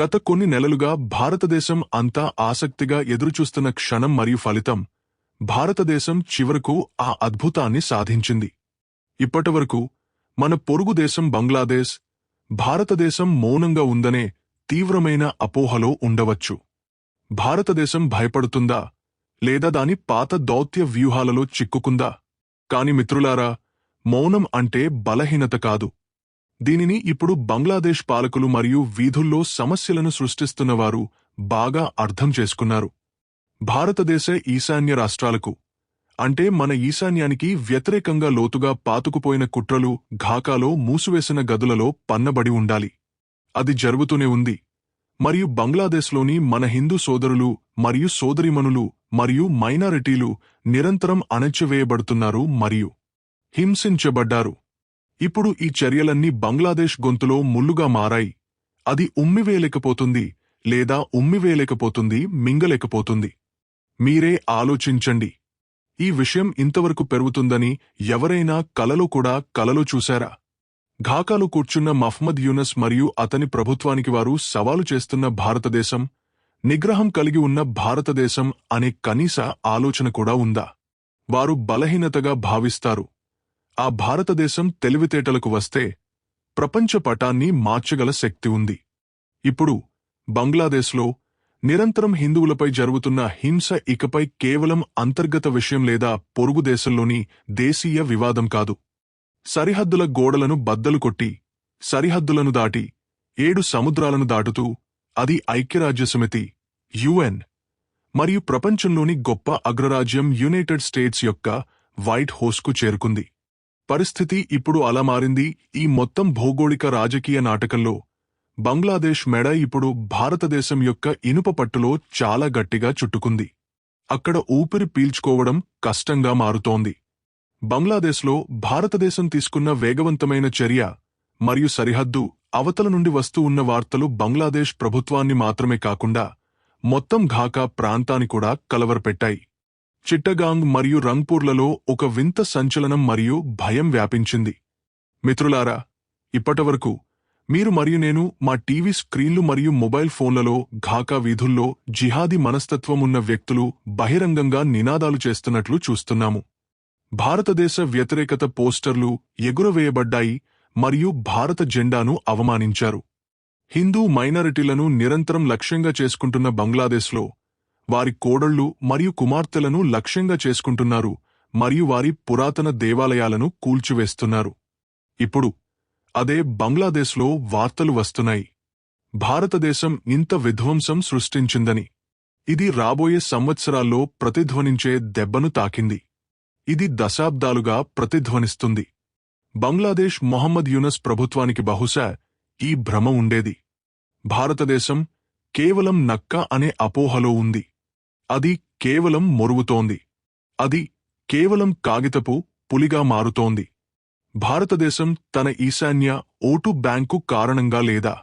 గత కొన్ని నెలలుగా భారతదేశం అంతా ఆసక్తిగా ఎదురుచూస్తున్న క్షణం మరియు ఫలితం భారతదేశం చివరకు ఆ అద్భుతాన్ని సాధించింది. ఇప్పటివరకు మన పొరుగు దేశం బంగ్లాదేశ్ భారతదేశం మౌనంగా ఉందనే తీవ్రమైన అపోహలో ఉండవచ్చు. భారతదేశం భయపడుతుందా? లేదా దాని పాత దౌత్య వ్యూహాలలో చిక్కుకుందా? కాని మిత్రులారా మౌనం అంటే బలహీనత కాదు. దీనిని ఇప్పుడు బంగ్లాదేశ్ పాలకులు మరియు వీధుల్లో సమస్యలను సృష్టిస్తున్నవారు బాగా అర్థం చేసుకున్నారు. భారతదేశ ఈశాన్య రాష్ట్రాలకు అంటే మన ఈశాన్యానికి వ్యతిరేకంగా లోతుగా పాతుకుపోయిన కుట్రలు ఘాకాలో మూసివేసిన గదులలో పన్నబడి ఉండాలి. అది జరుగుతూనే ఉంది. మరియు బంగ్లాదేశ్లోని మన హిందూ సోదరులు మరియు సోదరిమణులు మరియు మైనారిటీలు నిరంతరం అణచివేయబడుతున్నారు మరియు హింసించబడ్డారు. ఇప్పుడు ఈ చర్యలన్నీ బంగ్లాదేశ్ గొంతులో ముల్లుగా మారాయి. అది ఉమ్మివేయలేకపోతుంది లేదా ఉమ్మివేయలేకపోతుంది మింగలేకపోతుంది. మీరే ఆలోచించండి. ఈ విషయం ఇంతవరకు పెరుగుతుందని ఎవరైనా కలలో కూడా కలలో చూశారా? ఢాకాలో కూర్చున్న మహ్మద్ యూనస్ మరియు అతని ప్రభుత్వానికి వారు సవాలు చేస్తున్న భారతదేశం నిగ్రహం కలిగి ఉన్న భారతదేశం అనే కనీస ఆలోచన కూడా ఉందా? వారు బలహీనతగా భావిస్తారు. ఆ భారతదేశం తెలివితేటలకు వస్తే ప్రపంచ పటాన్ని మార్చగల శక్తి ఉంది. ఇప్పుడు బంగ్లాదేశ్లో నిరంతరం హిందువులపై జరుగుతున్న హింస ఇకపై కేవలం అంతర్గత విషయం లేదా పొరుగు దేశంలోని దేశీయ వివాదం కాదు. సరిహద్దుల గోడలను బద్దలు కొట్టి సరిహద్దులను దాటి ఏడు సముద్రాలను దాటుతూ అది ఐక్యరాజ్యసమితి యుఎన్ మరియు ప్రపంచంలోని గొప్ప అగ్రరాజ్యం యునైటెడ్ స్టేట్స్ యొక్క వైట్ హౌస్కు చేరుకుంది. పరిస్థితి ఇప్పుడు అలా మారింది. ఈ మొత్తం భౌగోళిక రాజకీయ నాటకంలో బంగ్లాదేశ్ మెడ ఇప్పుడు భారతదేశం యొక్క ఇనుప పట్టులో చాలా గట్టిగా చుట్టుకుంది. అక్కడ ఊపిరి పీల్చుకోవడం కష్టంగా మారుతోంది. బంగ్లాదేశ్లో భారతదేశం తీసుకున్న వేగవంతమైన చర్య మరియు సరిహద్దు అవతల నుండి వస్తూ ఉన్న వార్తలు బంగ్లాదేశ్ ప్రభుత్వాన్ని మాత్రమే కాకుండా మొత్తం ఘాకా ప్రాంతాన్ని కూడా కలవరపెట్టాయి. చిట్టగాంగ్ మరియు రంగ్పూర్లలో ఒక వింత సంచలనం మరియు భయం వ్యాపించింది. మిత్రులారా ఇప్పటివరకు మీరు మరియు నేను మా టీవీ స్క్రీన్లు మరియు మొబైల్ ఫోన్లలో ఘాకా వీధుల్లో జిహాదీ మనస్తత్వం ఉన్న వ్యక్తులు బహిరంగంగా నినాదాలు చేస్తున్నట్లు చూస్తున్నాము. భారతదేశ వ్యతిరేకత పోస్టర్లు ఎగురవేయబడ్డాయి మరియు భారత జెండాను అవమానించారు. హిందూ మైనారిటీలను నిరంతరం లక్ష్యంగా చేసుకుంటున్న బంగ్లాదేశ్లో వారి కోడళ్ళు మరియు కుమార్తెలను లక్ష్యంగా చేసుకుంటున్నారు మరియు వారి పురాతన దేవాలయాలను కూల్చివేస్తున్నారు. ఇప్పుడు అదే బంగ్లాదేశ్లో వార్తలు వస్తున్నాయి. భారతదేశం ఇంత విధ్వంసం సృష్టించిందని. ఇది రాబోయే సంవత్సరాల్లో ప్రతిధ్వనించే దెబ్బను తాకింది. ఇది దశాబ్దాలుగా ప్రతిధ్వనిస్తుంది. బంగ్లాదేశ్ మొహమ్మద్ యూనస్ ప్రభుత్వానికి బహుశా ఈ భ్రమ ఉండేది. భారతదేశం కేవలం నక్క అనే అపోహలో ఉంది. అది కేవలం మొరుగుతోంది. అది కేవలం కాగితపు పులిగా మారుతోంది. భారతదేశం తన ఈశాన్య ఓటు బ్యాంకు కారణంగా లేదా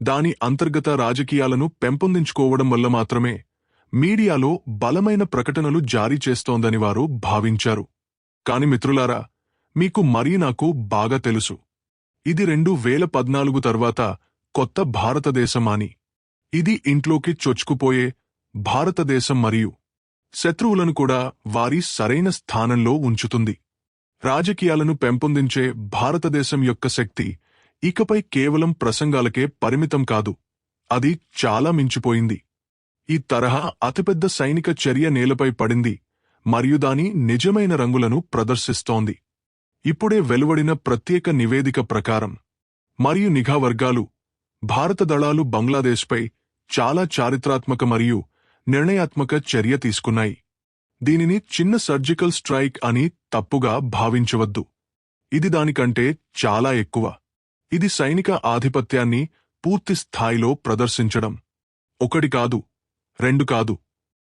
దాని అంతర్గత రాజకీయాలను పెంపొందించుకోవడం వల్ల మాత్రమే మీడియాలో బలమైన ప్రకటనలు జారీ చేస్తోందని వారు భావించారు. కాని మిత్రులారా మీకు మరీ నాకు బాగా తెలుసు. ఇది రెండు వేల పద్నాలుగు తర్వాత కొత్త భారతదేశం అని ఇది ఇంట్లోకి చొచ్చుకుపోయే భారతదేశం మరియు శత్రువులను కూడా వారి సరైన స్థానంలో ఉంచుతుంది. రాజకీయాలను పెంపొందించే భారతదేశం యొక్క శక్తి ఇకపై కేవలం ప్రసంగాలకే పరిమితం కాదు. అది చాలా మించిపోయింది. ఈ తరహా అతిపెద్ద సైనిక చర్య నేలపై పడింది మరియు దాని నిజమైన రంగులను ప్రదర్శిస్తోంది. ఇప్పుడే వెలువడిన ప్రత్యేక నివేదిక ప్రకారం మరియు నిఘా వర్గాలు భారత దళాలు బంగ్లాదేశ్పై చాలా చారిత్రాత్మక మరియు నిర్ణయాత్మక చర్య తీసుకున్నాయి. దీనిని చిన్న సర్జికల్ స్ట్రైక్ అని తప్పుగా భావించవద్దు. ఇది దానికంటే చాలా ఎక్కువ. ఇది సైనిక ఆధిపత్యాన్ని పూర్తి స్థాయిలో ప్రదర్శించడం. ఒకటి కాదు రెండు కాదు.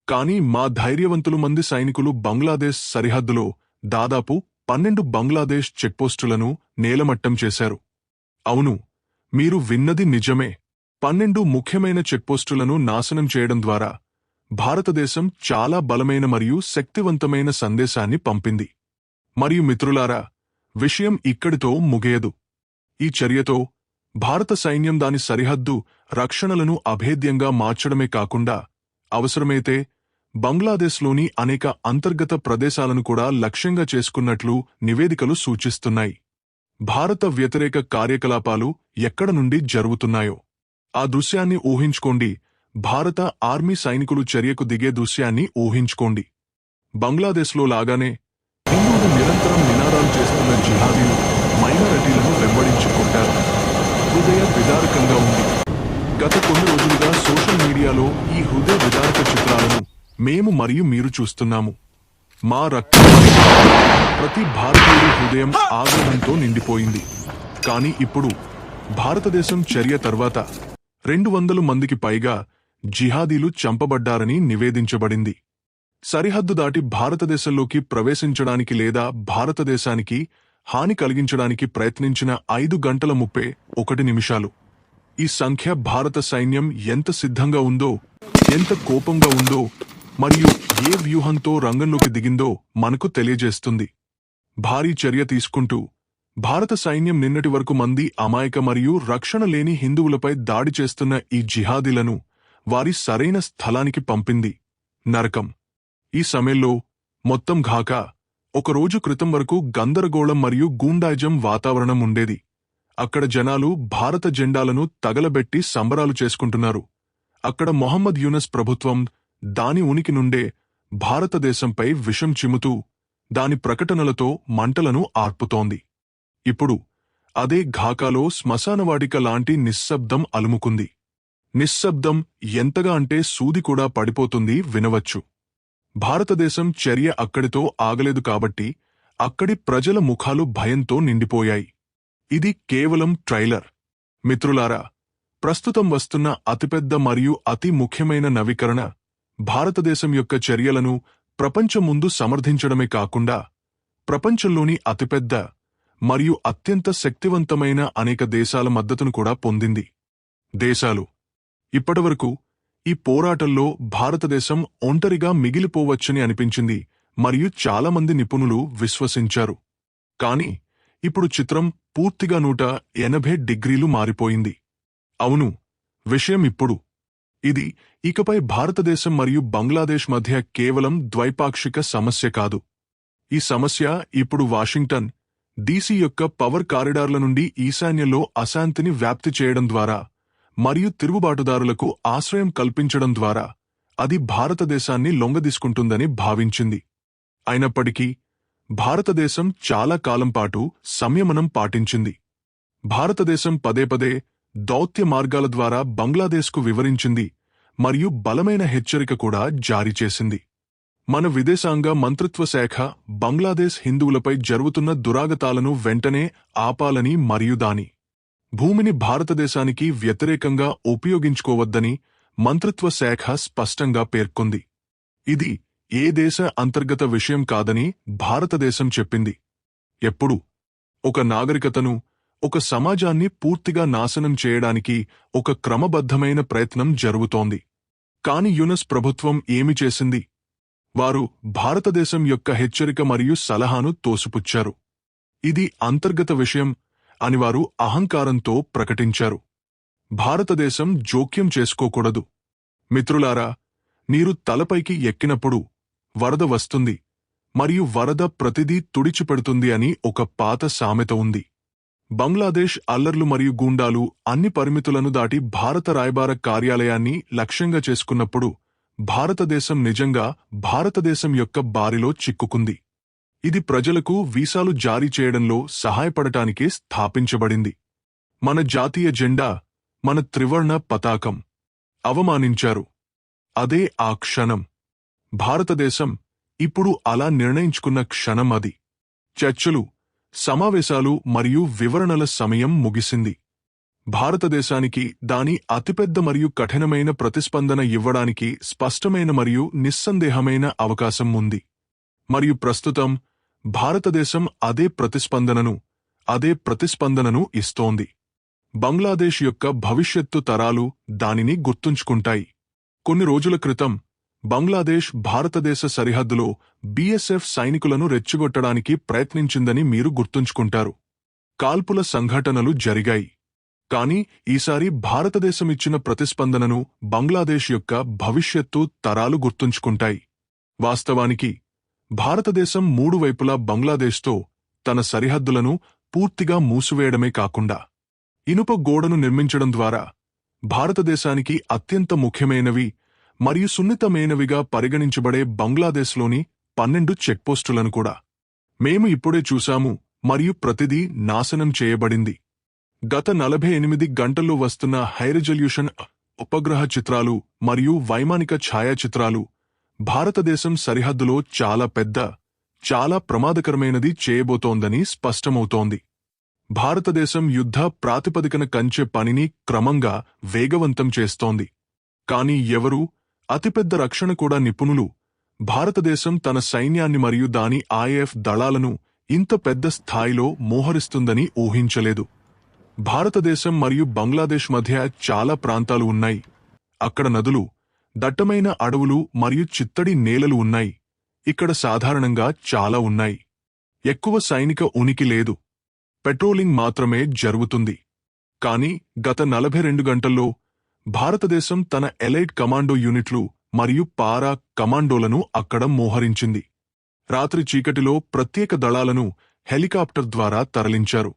కాని మా ధైర్యవంతులు మంది సైనికులు బంగ్లాదేశ్ సరిహద్దులో దాదాపు పన్నెండు బంగ్లాదేశ్ చెక్పోస్టులను నేలమట్టం చేశారు. అవును మీరు విన్నది నిజమే. పన్నెండు ముఖ్యమైన చెక్పోస్టులను నాశనం చేయడం ద్వారా భారతదేశం చాలా బలమైన మరియు శక్తివంతమైన సందేశాన్ని పంపింది. మరియు మిత్రులారా విషయం ఇక్కడితో ముగియదు. ఈ చర్యతో భారత సైన్యం దాని సరిహద్దు రక్షణలను అభేద్యంగా మార్చడమే కాకుండా అవసరమైతే బంగ్లాదేశ్లోని అనేక అంతర్గత ప్రదేశాలను కూడా లక్ష్యంగా చేసుకున్నట్లు నివేదికలు సూచిస్తున్నాయి. భారత వ్యతిరేక కార్యకలాపాలు ఎక్కడ నుండి జరుగుతున్నాయో ఆ దృశ్యాన్ని ఊహించుకోండి. భారత ఆర్మీ సైనికులు చర్యకు దిగే దృశ్యాన్ని ఊహించుకోండి. బంగ్లాదేశ్లో లాగానే హిందువులు నిరంతరం నినాదాలు చేస్తున్న జిహాదీలు మైనారిటీలను వెంబడించుకుంటారు. హృదయ విదారకంగా ఉంది. గత కొన్ని రోజులుగా సోషల్ మీడియాలో ఈ హృదయ విదారక చిత్రాలను మేము మరియు మీరు చూస్తున్నాము. మా రక్తం ప్రతి భారతీయుడి హృదయం ఆగ్రహంతో నిండిపోయింది. కానీ ఇప్పుడు భారతదేశం చర్య తర్వాత రెండు వందల మందికి పైగా జిహాదీలు చంపబడ్డారని నివేదించబడింది. సరిహద్దు దాటి భారతదేశంలోకి ప్రవేశించడానికి లేదా భారతదేశానికి హాని కలిగించడానికి ప్రయత్నించిన ఐదు గంటల ముప్పై ఒకటి నిమిషాలు. ఈ సంఖ్య భారత సైన్యం ఎంత సిద్ధంగా ఉందో ఎంత కోపంగా ఉందో మరియు ఏ వ్యూహంతో రంగంలోకి దిగిందో మనకు తెలియజేస్తుంది. భారీ చర్య తీసుకుంటూ భారత సైన్యం నిన్నటి వరకు మంది అమాయక మరియు రక్షణ లేని హిందువులపై దాడి చేస్తున్న ఈ జిహాదీలను వారి సరైన స్థలానికి పంపింది. నరకం. ఈ సమయంలో మొత్తం ఘాక ఒకరోజు క్రితం వరకు గందరగోళం మరియు గూండాయిజం వాతావరణం ఉండేది. అక్కడ జనాలు భారత జెండాలను తగలబెట్టి సంబరాలు చేసుకుంటున్నారు. అక్కడ మొహమ్మద్ యూనస్ ప్రభుత్వం దాని ఉనికి నుండే భారతదేశంపై విషం చిమ్ముతూ దాని ప్రకటనలతో మంటలను ఆర్పుతోంది. ఇప్పుడు అదే ఘాకాలో శ్మశానవాడిక లాంటి నిశ్శబ్దం అలుముకుంది. నిశ్శబ్దం ఎంతగా అంటే సూది కూడా పడిపోతుంది వినవచ్చు. భారతదేశం చర్య అక్కడితో ఆగలేదు కాబట్టి అక్కడి ప్రజల ముఖాలు భయంతో నిండిపోయాయి. ఇది కేవలం ట్రైలర్. మిత్రులారా ప్రస్తుతం వస్తున్న అతిపెద్ద మరియు అతి ముఖ్యమైన నవీకరణ భారతదేశం యొక్క చర్యలను ప్రపంచం ముందు సమర్థించడమే కాకుండా ప్రపంచంలోని అతిపెద్ద మరియు అత్యంత శక్తివంతమైన అనేక దేశాల మద్దతును కూడా పొందింది. దేశాలు ఇప్పటివరకు ఈ పోరాటంలో భారతదేశం ఒంటరిగా మిగిలిపోవచ్చని అనిపించింది మరియు చాలామంది నిపుణులు విశ్వసించారు. కాని ఇప్పుడు చిత్రం పూర్తిగా నూట ఎనభై డిగ్రీలు మారిపోయింది. అవును విషయం ఇప్పుడు. ఇది ఇకపై భారతదేశం మరియు బంగ్లాదేశ్ మధ్య కేవలం ద్వైపాక్షిక సమస్య కాదు. ఈ సమస్య ఇప్పుడు వాషింగ్టన్ డీసీ యొక్క పవర్ కారిడార్ల నుండి ఈశాన్యంలో అశాంతిని వ్యాప్తి చేయడం ద్వారా మరియు తిరుగుబాటుదారులకు ఆశ్రయం కల్పించడం ద్వారా అది భారతదేశాన్ని లొంగదీసుకుంటుందని భావించింది. అయినప్పటికీ భారతదేశం చాలా కాలం పాటు సంయమనం పాటించింది. భారతదేశం పదే పదే దౌత్య మార్గాల ద్వారా బంగ్లాదేశ్కు వివరించింది మరియు బలమైన హెచ్చరిక కూడా జారీ చేసింది. మన విదేశాంగ మంత్రిత్వ శాఖ బంగ్లాదేశ్ హిందువులపై జరుగుతున్న దురాగతాలను వెంటనే ఆపాలని మరియు దాని భూమిని భారతదేశానికి వ్యతిరేకంగా ఉపయోగించుకోవద్దని మంత్రిత్వ శాఖ స్పష్టంగా పేర్కొంది. ఇది ఏ దేశ అంతర్గత విషయం కాదని భారతదేశం చెప్పింది. ఎప్పుడు? ఒక నాగరికతను ఒక సమాజాన్ని పూర్తిగా నాశనం చేయడానికి ఒక క్రమబద్ధమైన ప్రయత్నం జరుగుతోంది. కాని యునస్ ప్రభుత్వం ఏమి చేసింది? వారు భారతదేశం యొక్క హెచ్చరిక మరియు సలహాను తోసిపుచ్చారు. ఇది అంతర్గత విషయం అని వారు అహంకారంతో ప్రకటించారు. భారతదేశం జోక్యం చేసుకోకూడదు. మిత్రులారా నీరు తలపైకి ఎక్కినప్పుడు వరద వస్తుంది మరియు వరద ప్రతిదీ తుడిచిపెడుతుంది అని ఒక పాత సామెత ఉంది. బంగ్లాదేశ్ అల్లర్లు మరియు గూండాలు అన్ని పరిమితులను దాటి భారత రాయబార కార్యాలయాన్ని లక్ష్యంగా చేసుకున్నప్పుడు భారతదేశం నిజంగా భారతదేశం యొక్క బారిలో చిక్కుకుంది. ఇది ప్రజలకు వీసాలు జారీ చేయడంలో సహాయపడటానికి స్థాపించబడింది. మన జాతీయ జెండా మన త్రివర్ణ పతాకం అవమానించారు. అదే ఆ క్షణం. భారతదేశం ఇప్పుడు అలా నిర్ణయించుకున్న క్షణం అది. చర్చలు సమావేశాలు మరియు వివరణల సమయం ముగిసింది. భారతదేశానికి దాని అతిపెద్ద మరియు కఠినమైన ప్రతిస్పందన ఇవ్వడానికి స్పష్టమైన మరియు నిస్సందేహమైన అవకాశం ఉంది. మరియు ప్రస్తుతం భారతదేశం అదే ప్రతిస్పందనను అదే ప్రతిస్పందనను ఇస్తోంది. బంగ్లాదేశ్ యొక్క భవిష్యత్తు తరాలు దానిని గుర్తుంచుకుంటాయి. కొన్ని రోజుల క్రితం బంగ్లాదేశ్ భారతదేశ సరిహద్దులో బీఎస్ఎఫ్ సైనికులను రెచ్చగొట్టడానికి ప్రయత్నించిందని మీరు గుర్తుంచుకుంటారు. కాల్పుల సంఘటనలు జరిగాయి. కాని ఈసారి భారతదేశం ఇచ్చిన ప్రతిస్పందనను బంగ్లాదేశ్ యొక్క భవిష్యత్తు తరాలు గుర్తుంచుకుంటాయి. వాస్తవానికి భారతదేశం మూడు వైపులా బంగ్లాదేశ్తో తన సరిహద్దులను పూర్తిగా మూసివేయడమే కాకుండా ఇనుప గోడను నిర్మించడం ద్వారా భారతదేశానికి అత్యంత ముఖ్యమైనవి మరియు సున్నితమైనవిగా పరిగణించబడే బంగ్లాదేశ్లోని పన్నెండు చెక్పోస్టులను కూడా మేము ఇప్పుడే చూశాము మరియు ప్రతిదీ నాశనం చేయబడింది. గత నలభై ఎనిమిది గంటల్లో వస్తున్న హైరెజల్యూషన్ ఉపగ్రహ చిత్రాలు మరియు వైమానిక ఛాయాచిత్రాలు భారతదేశం సరిహద్దులో చాలా పెద్ద చాలా ప్రమాదకరమైనది చేయబోతోందని స్పష్టమవుతోంది. భారతదేశం యుద్ధ ప్రాతిపదికన కంచె పనిని క్రమంగా వేగవంతం చేస్తోంది. కాని ఎవరూ అతిపెద్ద రక్షణ కూడా నిపుణులు భారతదేశం తన సైన్యాన్ని మరియు దాని ఐఎఫ్ దళాలను ఇంత పెద్ద స్థాయిలో మోహరిస్తుందని ఊహించలేదు. భారతదేశం మరియు బంగ్లాదేశ్ మధ్య చాలా ప్రాంతాలు ఉన్నాయి. అక్కడ నదులు దట్టమైన అడవులు మరియు చిత్తడి నేలలు ఉన్నాయి. ఇక్కడ సాధారణంగా చాలా ఉన్నాయి. ఎక్కువ సైనిక ఉనికి లేదు. పెట్రోలింగ్ మాత్రమే జరుగుతుంది. కాని గత నలభై రెండు గంటల్లో భారతదేశం తన ఎలైట్ కమాండో యూనిట్లు మరియు పారా కమాండోలను అక్కడ మోహరించింది. రాత్రి చీకటిలో ప్రత్యేక దళాలను హెలికాప్టర్ ద్వారా తరలించారు.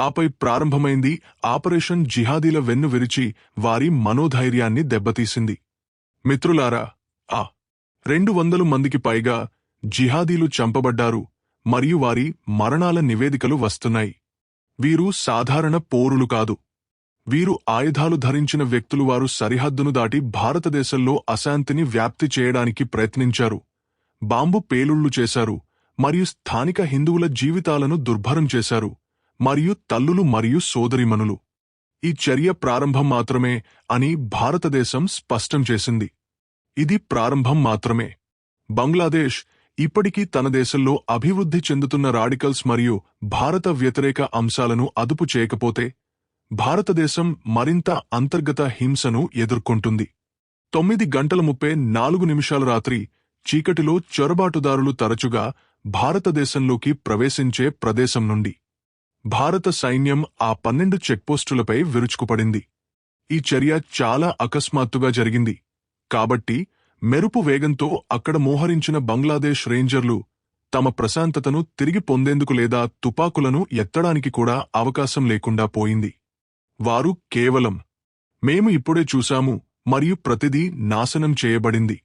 ఆపై ప్రారంభమైంది ఆపరేషన్ జిహాదీల వెన్ను విరిచి వారి మనోధైర్యాన్ని దెబ్బతీసింది. మిత్రులారా ఆ రెండు వందలు మందికి పైగా జిహాదీలు చంపబడ్డారు మరియు వారి మరణాల నివేదికలు వస్తున్నాయి. వీరు సాధారణ పోరులు కాదు. వీరు ఆయుధాలు ధరించిన వ్యక్తులు వారు సరిహద్దును దాటి భారతదేశంలో అశాంతిని వ్యాప్తి చేయడానికి ప్రయత్నించారు. బాంబు పేలుళ్ళు చేశారు మరియు స్థానిక హిందువుల జీవితాలను దుర్భరం చేశారు మరియు తల్లులు మరియు సోదరిమనులు ఈ చర్య ప్రారంభం మాత్రమే అని భారతదేశం స్పష్టం చేసింది. ఇది ప్రారంభం మాత్రమే. బంగ్లాదేశ్ ఇప్పటికీ తన దేశంలో అభివృద్ధి చెందుతున్న రాడికల్స్ మరియు భారత వ్యతిరేక అంశాలను అదుపు చేయకపోతే భారతదేశం మరింత అంతర్గత హింసను ఎదుర్కొంటుంది. తొమ్మిది గంటల ముప్పై నాలుగు నిమిషాల రాత్రి చీకటిలో చొరబాటుదారులు తరచుగా భారతదేశంలోకి ప్రవేశించే ప్రదేశం నుండి. భారత సైన్యం ఆ పన్నెండు చెక్పోస్టులపై విరుచుకుపడింది. ఈ చర్య చాలా అకస్మాత్తుగా జరిగింది. కాబట్టి మెరుపు వేగంతో అక్కడ మోహరించిన బంగ్లాదేశ్ రేంజర్లు తమ ప్రశాంతతను తిరిగి పొందేందుకు లేదా తుపాకులను ఎత్తడానికి కూడా అవకాశం లేకుండా పోయింది. వారు కేవలం మేము ఇప్పుడే చూశాము మరియు ప్రతిదీ నాశనం చేయబడింది.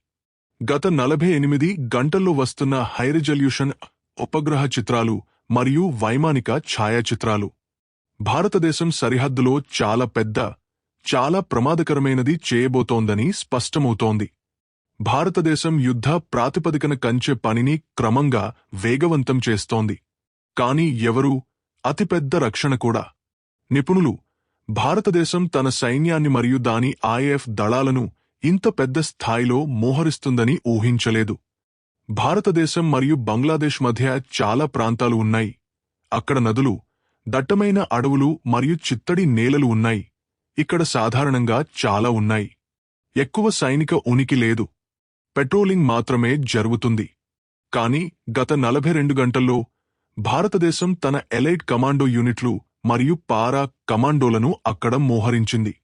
గత నలభై ఎనిమిది గంటల్లో వస్తున్న హైరిజల్యూషన్ ఉపగ్రహ చిత్రాలు మరియు వైమానిక ఛాయాచిత్రాలు. భారతదేశం సరిహద్దులో చాలా పెద్ద చాలా ప్రమాదకరమైనది చేయబోతోందని స్పష్టమవుతోంది. భారతదేశం యుద్ధ ప్రాతిపదికన కంచె పనిని క్రమంగా వేగవంతం చేస్తోంది. కాని ఎవరూ అతిపెద్ద రక్షణ కూడా. నిపుణులు భారతదేశం తన సైన్యాన్ని మరియు దాని ఐఎఫ్ దళాలను ఇంత పెద్ద స్థాయిలో మోహరిస్తుందని ఊహించలేదు. భారతదేశం మరియు బంగ్లాదేశ్ మధ్య చాలా ప్రాంతాలు ఉన్నాయి. అక్కడ నదులు దట్టమైన అడవులు మరియు చిత్తడి నేలలు ఉన్నాయి. ఇక్కడ సాధారణంగా చాలా ఉన్నాయి. ఎక్కువ సైనిక ఉనికి లేదు. పెట్రోలింగ్ మాత్రమే జరుగుతుంది. కాని గత నలభై రెండు గంటల్లో భారతదేశం తన ఎలైట్ కమాండో యూనిట్లు మరియు పారా కమాండోలను అక్కడ మోహరించింది.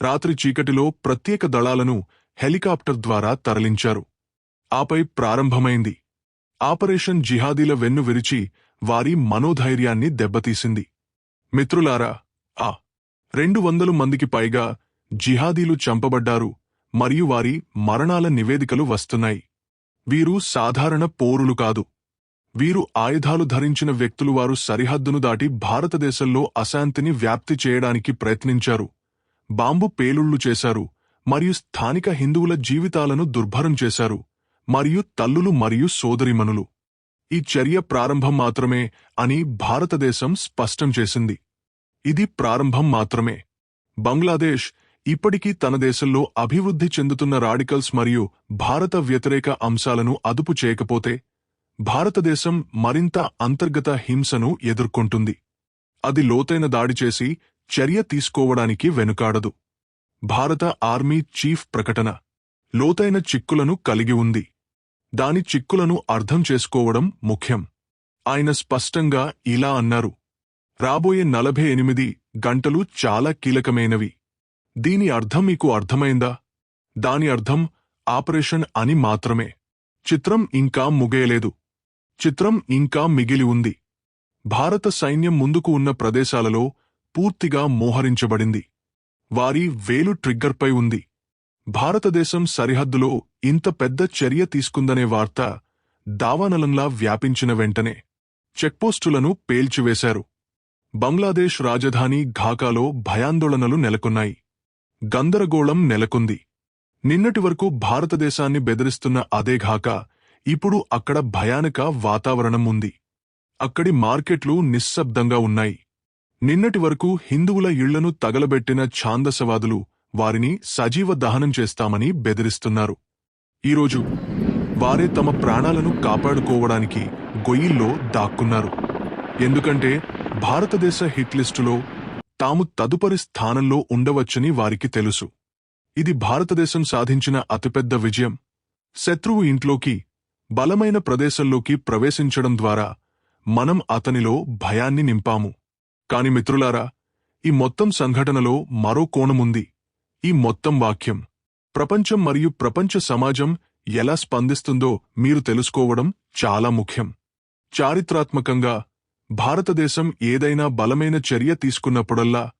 రాత్రి చీకటిలో ప్రత్యేక దళాలను హెలికాప్టర్ ద్వారా తరలించారు. ఆపై ప్రారంభమైంది. ఆపరేషన్ జిహాదీల వెన్ను విరిచి వారి మనోధైర్యాన్ని దెబ్బతీసింది. మిత్రులారా ఆ రెండు వందలు మందికి పైగా జిహాదీలు చంపబడ్డారు మరియు వారి మరణాల నివేదికలు వస్తున్నాయి. వీరు సాధారణ పోరులు కాదు. వీరు ఆయుధాలు ధరించిన వ్యక్తులు వారు సరిహద్దును దాటి భారతదేశంలో అశాంతిని వ్యాప్తి చేయడానికి ప్రయత్నించారు. బాంబు పేలుళ్ళు చేశారు మరియు స్థానిక హిందువుల జీవితాలను దుర్భరం చేశారు. మరియు తల్లులు మరియు సోదరిమనులు ఈ చర్య ప్రారంభం మాత్రమే అని భారతదేశం స్పష్టం చేసింది. ఇది ప్రారంభం మాత్రమే. బంగ్లాదేశ్ ఇప్పటికీ తన దేశంలో అభివృద్ధి చెందుతున్న రాడికల్స్ మరియు భారత వ్యతిరేక అంశాలను అదుపు చేయకపోతే భారతదేశం మరింత అంతర్గత హింసను ఎదుర్కొంటుంది. అది లోతైన దాడి చేసి చర్య తీసుకోవడానికి వెనుకాడదు. భారత ఆర్మీ చీఫ్ ప్రకటన. లోతైన చిక్కులను కలిగి ఉంది. దాని చిక్కులను అర్థం చేసుకోవడం ముఖ్యం. ఆయన స్పష్టంగా ఇలా అన్నారు. రాబోయే నలభై ఎనిమిది గంటలు చాలా కీలకమైనవి. దీని అర్థం మీకు అర్థమైందా? దాని అర్థం ఆపరేషన్ అని మాత్రమే. చిత్రం ఇంకా ముగియలేదు. చిత్రం ఇంకా మిగిలి ఉంది. భారత సైన్యం ముందుకు ఉన్న ప్రదేశాలలో పూర్తిగా మోహరించబడింది. వారి వేలు ట్రిగ్గర్పై ఉంది. భారతదేశం సరిహద్దులో ఇంత పెద్ద చర్య తీసుకుందనే వార్త దావానలంలా వ్యాపించిన వెంటనే చెక్పోస్టులను పేల్చివేశారు. బంగ్లాదేశ్ రాజధాని ఢాకాలో భయాందోళనలు నెలకొన్నాయి. గందరగోళం నెలకొంది. నిన్నటి వరకు భారతదేశాన్ని బెదిరిస్తున్న అదే ఢాకా ఇప్పుడు అక్కడ భయానక వాతావరణం ఉంది. అక్కడి మార్కెట్లు నిశ్శబ్దంగా ఉన్నాయి. నిన్నటి వరకు హిందువుల ఇళ్ళను తగలబెట్టిన ఛాందసవాదులు వారిని సజీవ దహనం చేస్తామని బెదిరిస్తున్నారు. ఈరోజు వారే తమ ప్రాణాలను కాపాడుకోవడానికి గొయ్యిల్లో దాక్కున్నారు. ఎందుకంటే భారతదేశ హిట్ లిస్టులో తాము తదుపరి స్థానంలో ఉండవచ్చని వారికి తెలుసు. ఇది భారతదేశం సాధించిన అతిపెద్ద విజయం. శత్రువు ఇంట్లోకి బలమైన ప్రదేశంలోకి ప్రవేశించడం ద్వారా మనం అతనిలో భయాన్ని నింపాము. కాని మిత్రులారా ఈ మొత్తం సంఘటనలో మరో కోణముంది. ఈ మొత్తం వాక్యం. ప్రపంచం మరియు ప్రపంచ సమాజం ఎలా స్పందిస్తుందో మీరు తెలుసుకోవడం చాలా ముఖ్యం. చారిత్రాత్మకంగా భారతదేశం ఏదైనా బలమైన చర్య తీసుకున్నప్పుడల్లా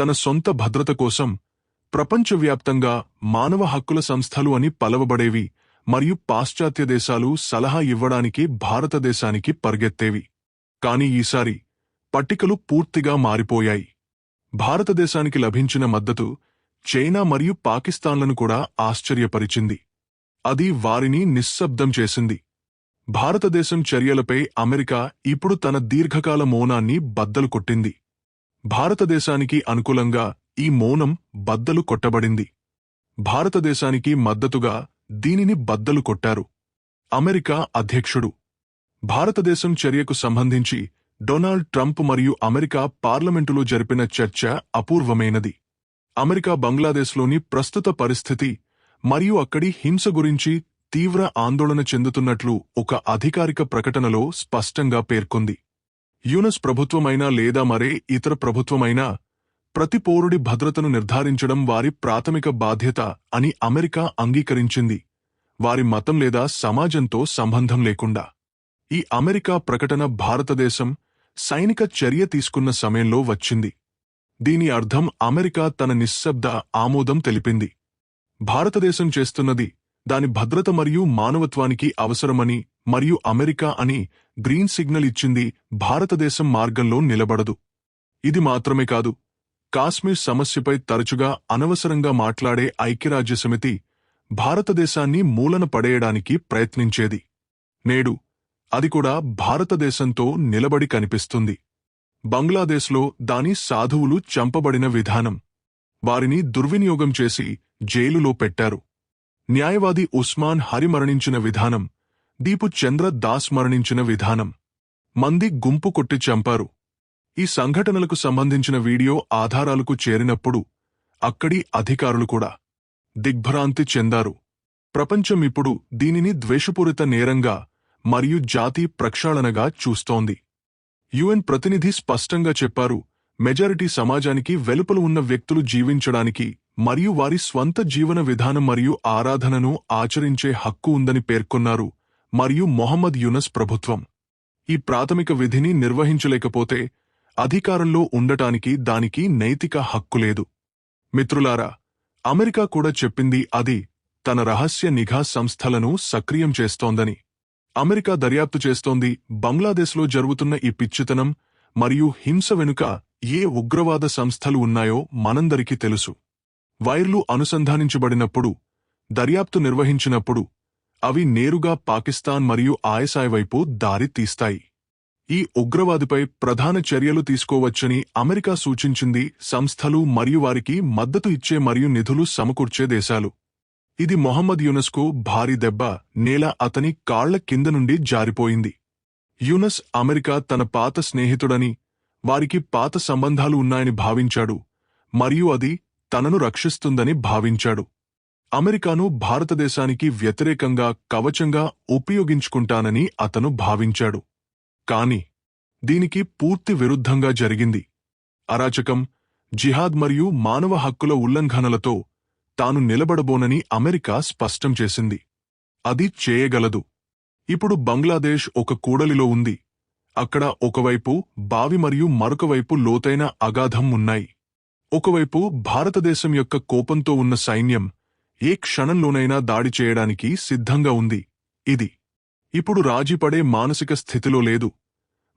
తన సొంత భద్రత కోసం ప్రపంచవ్యాప్తంగా మానవ హక్కుల సంస్థలు అని పలవబడేవి మరియు పాశ్చాత్య దేశాలు సలహా ఇవ్వడానికి భారతదేశానికి పరిగెత్తేవి. కాని ఈసారి పట్టికలు పూర్తిగా మారిపోయాయి. భారతదేశానికి లభించిన మద్దతు చైనా మరియు పాకిస్తాన్లను కూడా ఆశ్చర్యపరిచింది. అది వారిని నిశ్శబ్దం చేసింది. భారతదేశం చర్యలపై అమెరికా ఇప్పుడు తన దీర్ఘకాల మౌనాన్ని బద్దలు కొట్టింది. భారతదేశానికి అనుకూలంగా ఈ మౌనం బద్దలు కొట్టబడింది. భారతదేశానికి మద్దతుగా దీనిని బద్దలు కొట్టారు. అమెరికా అధ్యక్షుడు. భారతదేశం చర్యకు సంబంధించి డొనాల్డ్ ట్రంప్ మరియు అమెరికా పార్లమెంటులో జరిపిన చర్చ అపూర్వమైనది. అమెరికా బంగ్లాదేశ్లోని ప్రస్తుత పరిస్థితి మరియు అక్కడి హింస గురించి తీవ్ర ఆందోళన చెందుతున్నట్లు ఒక అధికారిక ప్రకటనలో స్పష్టంగా పేర్కొంది. యునస్ ప్రభుత్వమైనా లేదా మరే ఇతర ప్రభుత్వమైనా ప్రతి పౌరుడి భద్రతను నిర్ధారించడం వారి ప్రాథమిక బాధ్యత అని అమెరికా అంగీకరించింది. వారి మతం లేదా సమాజంతో సంబంధం లేకుండా. ఈ అమెరికా ప్రకటన భారతదేశం సైనిక చర్య తీసుకున్న సమయంలో వచ్చింది. దీని అర్థం అమెరికా తన నిశ్శబ్ద ఆమోదం తెలిపింది. భారతదేశం చేస్తున్నది దాని భద్రత మరియు మానవత్వానికి అవసరమని మరియు అమెరికా అని గ్రీన్ సిగ్నల్ ఇచ్చింది భారతదేశం మార్గంలో నిలబడదు. ఇది మాత్రమే కాదు కాశ్మీర్ సమస్యపై తరచుగా అనవసరంగా మాట్లాడే ఐక్యరాజ్యసమితి భారతదేశాన్ని మూలన పడేయడానికి ప్రయత్నించేది. నేడు అది కూడా భారతదేశంతో నిలబడి కనిపిస్తుంది. బంగ్లాదేశ్లో దాని సాధువులు చంపబడిన విధానం. వారిని దుర్వినియోగం చేసి జైలులో పెట్టారు. న్యాయవాది ఉస్మాన్ హరి మరణించిన విధానం దీపు చంద్ర దాస్ మరణించిన విధానం. మంది గుంపు కొట్టి చంపారు. ఈ సంఘటనలకు సంబంధించిన వీడియో ఆధారాలకు చేరినప్పుడు అక్కడి అధికారులు కూడా దిగ్భ్రాంతి చెందారు. ప్రపంచం ఇప్పుడు దీనిని ద్వేషపూరిత నేరంగా మరియు జాతి ప్రక్షాళనగా చూస్తోంది. యుఎన్ ప్రతినిధి స్పష్టంగా చెప్పారు మెజారిటీ సమాజానికి వెలుపల ఉన్న వ్యక్తులు జీవించడానికి మరియు వారి స్వంత జీవన విధానం మరియు ఆరాధనను ఆచరించే హక్కు ఉందని పేర్కొన్నారు మరియు మొహమ్మద్ యునస్ ప్రభుత్వం. ఈ ప్రాథమిక విధిని నిర్వహించలేకపోతే అధికారంలో ఉండటానికి దానికి నైతిక హక్కు లేదు. మిత్రులారా అమెరికా కూడా చెప్పింది అది తన రహస్య నిఘా సంస్థలను సక్రియం చేస్తోందని. అమెరికా దర్యాప్తు చేస్తోంది. బంగ్లాదేశ్లో జరుగుతున్న ఈ పిచ్చితనం మరియు హింస వెనుక ఏ ఉగ్రవాద సంస్థలు ఉన్నాయో మనందరికీ తెలుసు. వైర్లు అనుసంధానించబడినప్పుడు దర్యాప్తు నిర్వహించినప్పుడు అవి నేరుగా పాకిస్తాన్ మరియు ఆయసాయ్ వైపు దారి తీస్తాయి. ఈ ఉగ్రవాదిపై ప్రధాన చర్యలు తీసుకోవచ్చని అమెరికా సూచించింది. సంస్థలు మరియు వారికి మద్దతు ఇచ్చే మరియు నిధులు సమకూర్చే దేశాలు. ఇది మొహమ్మద్ యునస్కు భారీ దెబ్బ నేల అతని కాళ్ళ కింద నుండి జారిపోయింది. యునస్ అమెరికా తన పాత స్నేహితుడని వారికి పాత సంబంధాలు ఉన్నాయని భావించాడు మరియు అది తనను రక్షిస్తుందని భావించాడు. అమెరికాను భారతదేశానికి వ్యతిరేకంగా కవచంగా ఉపయోగించుకుంటానని అతను భావించాడు. కాని దీనికి పూర్తి విరుద్ధంగా జరిగింది. అరాచకం జిహాద్ మరియు మానవ హక్కుల ఉల్లంఘనలతో తాను నిలబడబోనని అమెరికా స్పష్టం చేసింది. అది చేయగలదు. ఇప్పుడు బంగ్లాదేశ్ ఒక కూడలిలో ఉంది. అక్కడ ఒకవైపు బావి మరియు మరొకవైపు లోతైన అగాధం ఉన్నాయి. ఒకవైపు భారతదేశం యొక్క కోపంతో ఉన్న సైన్యం ఏ క్షణంలోనైనా దాడి చేయడానికి సిద్ధంగా ఉంది. ఇది ఇప్పుడు రాజీపడే మానసిక స్థితిలో లేదు.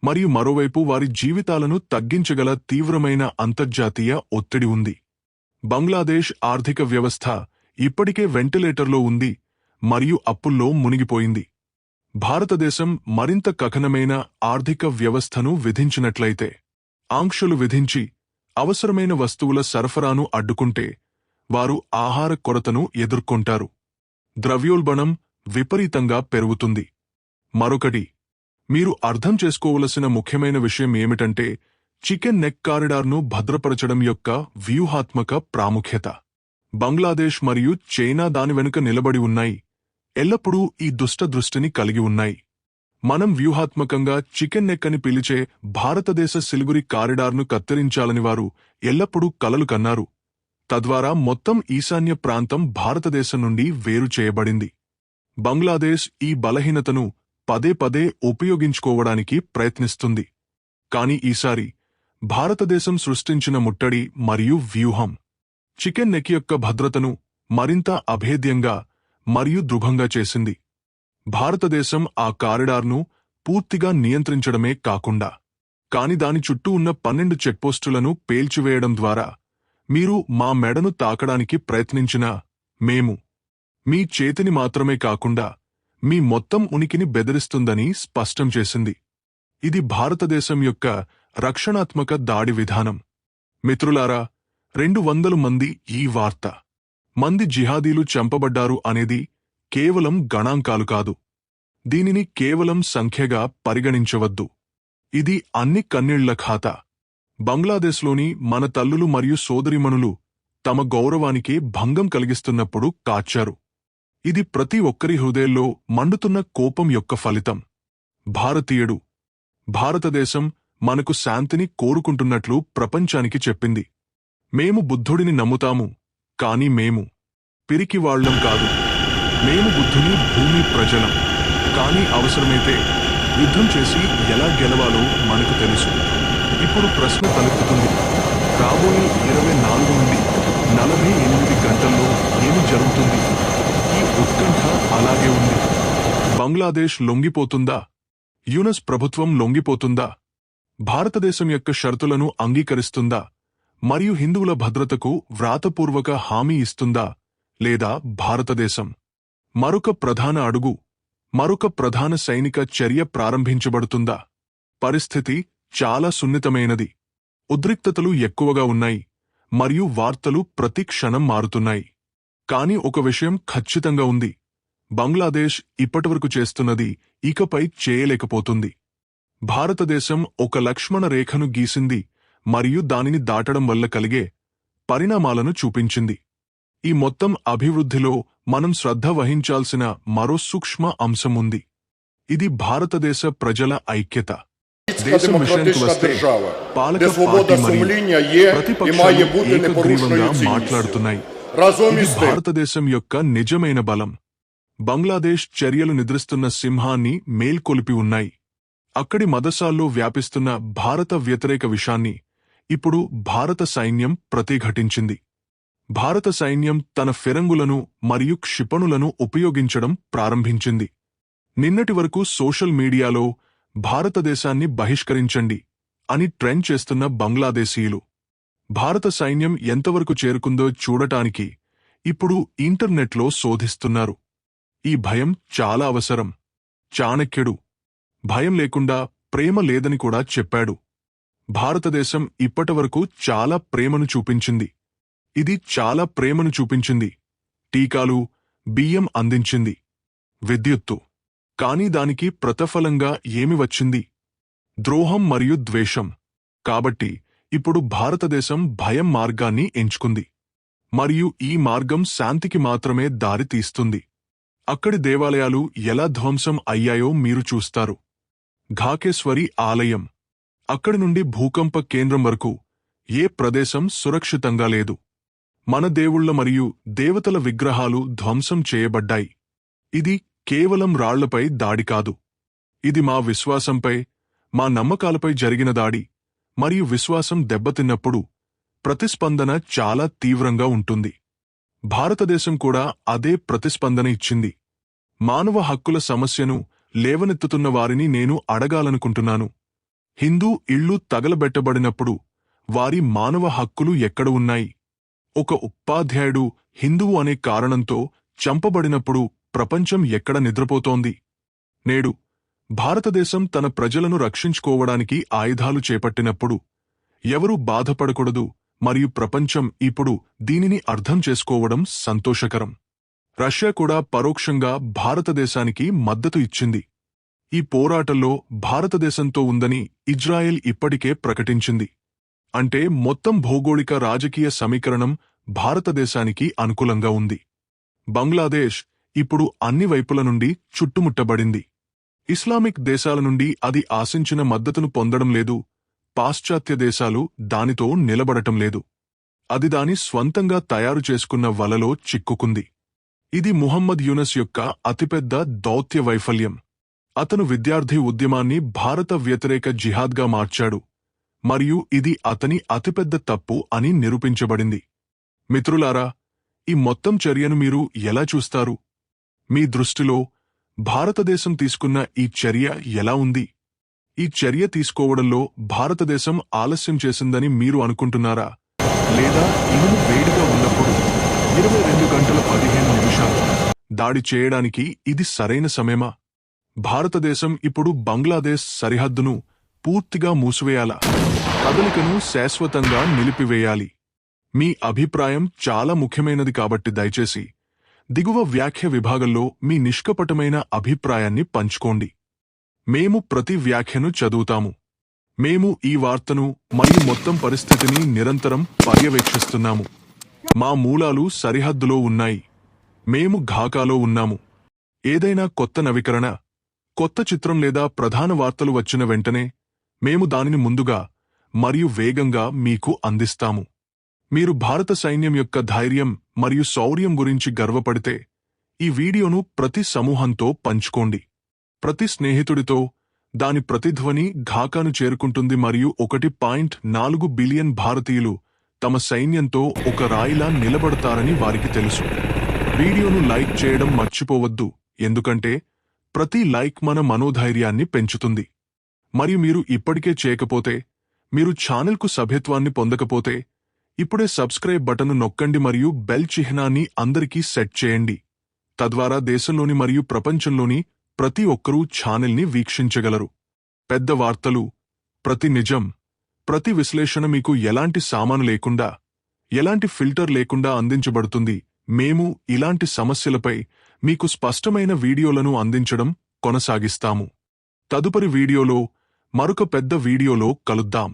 మరియు మరోవైపు వారి జీవితాలను తగ్గించగల తీవ్రమైన అంతర్జాతీయ ఒత్తిడి ఉంది. బంగ్లాదేశ్ ఆర్థిక వ్యవస్థ ఇప్పటికే వెంటిలేటర్లో ఉంది మరియు అప్పుల్లో మునిగిపోయింది. భారతదేశం మరింత కఠినమైన ఆర్థిక వ్యవస్థను విధించినట్లయితే ఆంక్షలు విధించి అవసరమైన వస్తువుల సరఫరాను అడ్డుకుంటే వారు ఆహార కొరతను ఎదుర్కొంటారు. ద్రవ్యోల్బణం విపరీతంగా పెరుగుతుంది. మరొకటి మీరు అర్థం చేసుకోవలసిన ముఖ్యమైన విషయం ఏమిటంటే చికెన్ నెక్ కారిడార్ను భద్రపరచడం యొక్క వ్యూహాత్మక ప్రాముఖ్యత. బంగ్లాదేశ్ మరియు చైనా దాని వెనుక నిలబడి ఉన్నాయి. ఎల్లప్పుడూ ఈ దుష్ట దృష్టిని కలిగి ఉన్నాయి. మనం వ్యూహాత్మకంగా చికెన్ నెక్ అని పిలిచే భారతదేశ సిలిగురి కారిడార్ను కత్తిరించాలని వారు ఎల్లప్పుడూ కలలు కన్నారు. తద్వారా మొత్తం ఈశాన్య ప్రాంతం భారతదేశం నుండి వేరు చేయబడింది. బంగ్లాదేశ్ ఈ బలహీనతను పదే పదే ఉపయోగించుకోవడానికి ప్రయత్నిస్తుంది. కాని ఈసారి భారతదేశం సృష్టించిన ముట్టడి మరియు వ్యూహం. చికెన్ నెక్ యొక్క భద్రతను మరింత అభేద్యంగా మరియు దృఢంగా చేసింది. భారతదేశం ఆ కారిడార్ను పూర్తిగా నియంత్రించడమే కాకుండా కాని దాని చుట్టూ ఉన్న పన్నెండు చెక్పోస్టులను పేల్చివేయడం ద్వారా మీరు మా మెడను తాకడానికి ప్రయత్నించినా మేము మీ చేతిని మాత్రమే కాకుండా మీ మొత్తం ఉనికిని బెదిరిస్తుందని స్పష్టం చేసింది. ఇది భారతదేశం యొక్క రక్షణాత్మక దాడి విధానం. మిత్రులారా రెండు వందలు మంది ఈ వార్త. మంది జిహాదీలు చంపబడ్డారు అనేది కేవలం గణాంకాలు కాదు. దీనిని కేవలం సంఖ్యగా పరిగణించవద్దు. ఇది అన్ని కన్నీళ్ళ ఖాతా. బంగ్లాదేశ్లోని మన తల్లులు మరియు సోదరిమణులు తమ గౌరవానికి భంగం కలిగిస్తున్నప్పుడు కాచారు ఇది ప్రతి ఒక్కరి హృదయంలో మండుతున్న కోపం యొక్క ఫలితం. భారతీయుడు భారతదేశం మనకు శాంతిని కోరుకుంటున్నట్లు ప్రపంచానికి చెప్పింది. మేము బుద్ధుడిని నమ్ముతాము కాని మేము పిరికివాళ్ళం కాదు. మేము బుద్ధుని భూమి ప్రజలం. కాని అవసరమైతే యుద్ధం చేసి ఎలా గెలవాలో మనకు తెలుసు. ఇప్పుడు ప్రశ్న తలెత్తుతుంది. రాబోయే ఇరవై నాలుగు నుండి నలభై ఎనిమిది గంటల్లో ఏమి జరుగుతుంది? ఈ ఉత్కంఠ అలాగే ఉంది. బంగ్లాదేశ్ లొంగిపోతుందా? యునస్ ప్రభుత్వం లొంగిపోతుందా? భారతదేశం యొక్క షరతులను అంగీకరిస్తుందా? మరియు హిందువుల భద్రతకు వ్రాతపూర్వక హామీ ఇస్తుందా? లేదా భారతదేశం? మరొక ప్రధాన అడుగు మరొక ప్రధాన సైనిక చర్య ప్రారంభించబడుతుందా? పరిస్థితి చాలా సున్నితమైనది. ఉద్రిక్తతలు ఎక్కువగా ఉన్నాయి మరియు వార్తలు ప్రతి క్షణం మారుతున్నాయి. కాని ఒక విషయం ఖచ్చితంగా ఉంది బంగ్లాదేశ్ ఇప్పటివరకు చేస్తున్నది ఇకపై చేయలేకపోతుంది. భారతదేశం ఒక లక్ష్మణ రేఖను గీసింది మరియు దానిని దాటడం వల్ల కలిగే పరిణామాలను చూపించింది. ఈ మొత్తం అభివృద్ధిలో మనం శ్రద్ధ వహించాల్సిన మరో సూక్ష్మ అంశముంది ఇది భారతదేశ ప్రజల ఐక్యత. వస్తే మాట్లాడుతున్నాయి. భారతదేశం యొక్క నిజమైన బలం. బంగ్లాదేశ్ చర్యలు నిద్రిస్తున్న సింహాన్ని మేల్కొలిపి ఉన్నాయి. అక్కడి మదసాల్లో వ్యాపిస్తున్న భారత వ్యతిరేక విషాన్ని ఇప్పుడు భారత సైన్యం ప్రతిఘటించింది. భారత సైన్యం తన ఫిరంగులను మరియు క్షిపణులను ఉపయోగించడం ప్రారంభించింది. నిన్నటి వరకు సోషల్ మీడియాలో భారతదేశాన్ని బహిష్కరించండి అని ట్రెండ్ చేస్తున్న బంగ్లాదేశీయులు. భారత సైన్యం ఎంతవరకు చేరుకుందో చూడటానికి ఇప్పుడు ఇంటర్నెట్లో శోధిస్తున్నారు. ఈ భయం చాలా అవసరం. చాణక్యుడు భయం లేకుండా ప్రేమ లేదని కూడా చెప్పాడు. భారతదేశం ఇప్పటివరకు చాలా ప్రేమను చూపించింది. ఇది చాలా ప్రేమను చూపించింది. టీకాలు బియ్యం అందించింది. విద్యుత్తు. కాని దానికి ప్రతిఫలంగా ఏమి వచ్చింది? ద్రోహం మరియు ద్వేషం. కాబట్టి ఇప్పుడు భారతదేశం భయం మార్గాన్ని ఎంచుకుంది. మరియు ఈ మార్గం శాంతికి మాత్రమే దారితీస్తుంది. అక్కడి దేవాలయాలు ఎలా ధ్వంసం అయ్యాయో మీరు చూస్తారు. ఘాకేశ్వరి ఆలయం. అక్కడి నుండి భూకంప కేంద్రం వరకు ఏ ప్రదేశం సురక్షితంగా లేదు. మన దేవుళ్ళ మరియు దేవతల విగ్రహాలు ధ్వంసం చేయబడ్డాయి. ఇది కేవలం రాళ్ళపై దాడి కాదు. ఇది మా విశ్వాసంపై మా నమ్మకాలపై జరిగిన దాడి మరియు విశ్వాసం దెబ్బతిన్నప్పుడు ప్రతిస్పందన చాలా తీవ్రంగా ఉంటుంది. భారతదేశం కూడా అదే ప్రతిస్పందన ఇచ్చింది. మానవ హక్కుల సమస్యను లేవనెత్తుతున్న వారిని నేను అడగాలనుకుంటున్నాను. హిందూ ఇళ్ళు తగలబెట్టబడినప్పుడు వారి మానవ హక్కులు ఎక్కడ ఉన్నాయి? ఒక ఉపాధ్యాయుడు హిందువు అనే కారణంతో చంపబడినప్పుడు ప్రపంచం ఎక్కడ నిద్రపోతోంది? నేడు భారతదేశం తన ప్రజలను రక్షించుకోవడానికి ఆయుధాలు చేపట్టినప్పుడు ఎవరూ బాధపడకూడదు మరియు ప్రపంచం ఇప్పుడు దీనిని అర్థం చేసుకోవడం సంతోషకరం. రష్యా కూడా పరోక్షంగా భారతదేశానికి మద్దతు ఇచ్చింది. ఈ పోరాటంలో భారతదేశంతో ఉందని ఇజ్రాయెల్ ఇప్పటికే ప్రకటించింది. అంటే మొత్తం భౌగోళిక రాజకీయ సమీకరణం భారతదేశానికి అనుకూలంగా ఉంది. బంగ్లాదేశ్ ఇప్పుడు అన్ని వైపుల నుండి చుట్టుముట్టబడింది. ఇస్లామిక్ దేశాల నుండి అది ఆశించిన మద్దతును పొందడం లేదు. పాశ్చాత్య దేశాలు దానితో నిలబడటం లేదు. అది దాని స్వంతంగా తయారు చేసుకున్న వలలో చిక్కుకుంది. ఇది ముహమ్మద్ యూనస్ యొక్క అతిపెద్ద దౌత్య వైఫల్యం. అతను విద్యార్థి ఉద్యమాన్ని భారత వ్యతిరేక జిహాద్గా మార్చాడు. మరియు ఇది అతని అతిపెద్ద తప్పు అని నిరూపించబడింది. మిత్రులారా ఈ మొత్తం చర్యను మీరు ఎలా చూస్తారు? మీ దృష్టిలో భారతదేశం తీసుకున్న ఈ చర్య ఎలా ఉంది? ఈ చర్య తీసుకోవడంలో భారతదేశం ఆలస్యం చేసిందని మీరు అనుకుంటున్నారా? లేదా ఇనుము వేడిగా ఉన్నప్పుడు ఇరవై రెండు గంటల పదిహేను నిమిషాలు. దాడి చేయడానికి ఇది సరైన సమయమా? భారతదేశం ఇప్పుడు బంగ్లాదేశ్ సరిహద్దును పూర్తిగా మూసివేయాలా? కదలికను శాశ్వతంగా నిలిపివేయాలి. మీ అభిప్రాయం చాలా ముఖ్యమైనది కాబట్టి దయచేసి దిగువ వ్యాఖ్య విభాగంలో మీ నిష్కపటమైన అభిప్రాయాన్ని పంచుకోండి. మేము ప్రతి వ్యాఖ్యను చదువుతాము. మేము ఈ వార్తను మరియు మొత్తం పరిస్థితిని నిరంతరం పర్యవేక్షిస్తున్నాము. మా మూలాలు సరిహద్దులో ఉన్నాయి. మేము ఘాకాలో ఉన్నాము. ఏదైనా కొత్త నవీకరణ కొత్త చిత్రం లేదా ప్రధాన వార్తలు వచ్చిన వెంటనే మేము దానిని ముందుగా మరియు వేగంగా మీకు అందిస్తాము. మీరు భారత సైన్యం యొక్క ధైర్యం మరియు శౌర్యం గురించి గర్వపడితే ఈ వీడియోను ప్రతి సమూహంతో పంచుకోండి. ప్రతి స్నేహితుడితో దాని ప్రతిధ్వని ఘాకాను చేరుకుంటుంది మరియు ఒకటి పాయింట్ నాలుగు బిలియన్ భారతీయులు తమ సైన్యంతో ఒక రాయిలా నిలబడతారని వారికి తెలుసు. వీడియోను లైక్ చేయడం మర్చిపోవద్దు. ఎందుకంటే ప్రతి లైక్ మన మనోధైర్యాన్ని పెంచుతుంది. మరియు మీరు ఇప్పటికే చేయకపోతే మీరు ఛానల్కు సభ్యత్వాన్ని పొందకపోతే ఇప్పుడే సబ్స్క్రైబ్ బటన్ నొక్కండి మరియు బెల్ చిహ్నాన్ని అందరికీ సెట్ చేయండి. తద్వారా దేశంలోని మరియు ప్రపంచంలోని ప్రతి ఒక్కరూ ఛానల్ని వీక్షించగలరు. పెద్ద వార్తలు ప్రతి నిజం ప్రతి విశ్లేషణ మీకు ఎలాంటి సామాను లేకుండా ఎలాంటి ఫిల్టర్ లేకుండా అందించబడుతుంది. మేము ఇలాంటి సమస్యలపై మీకు స్పష్టమైన వీడియోలను అందించడం కొనసాగిస్తాము. తదుపరి వీడియోలో మరొక పెద్ద వీడియోలో కలుద్దాం.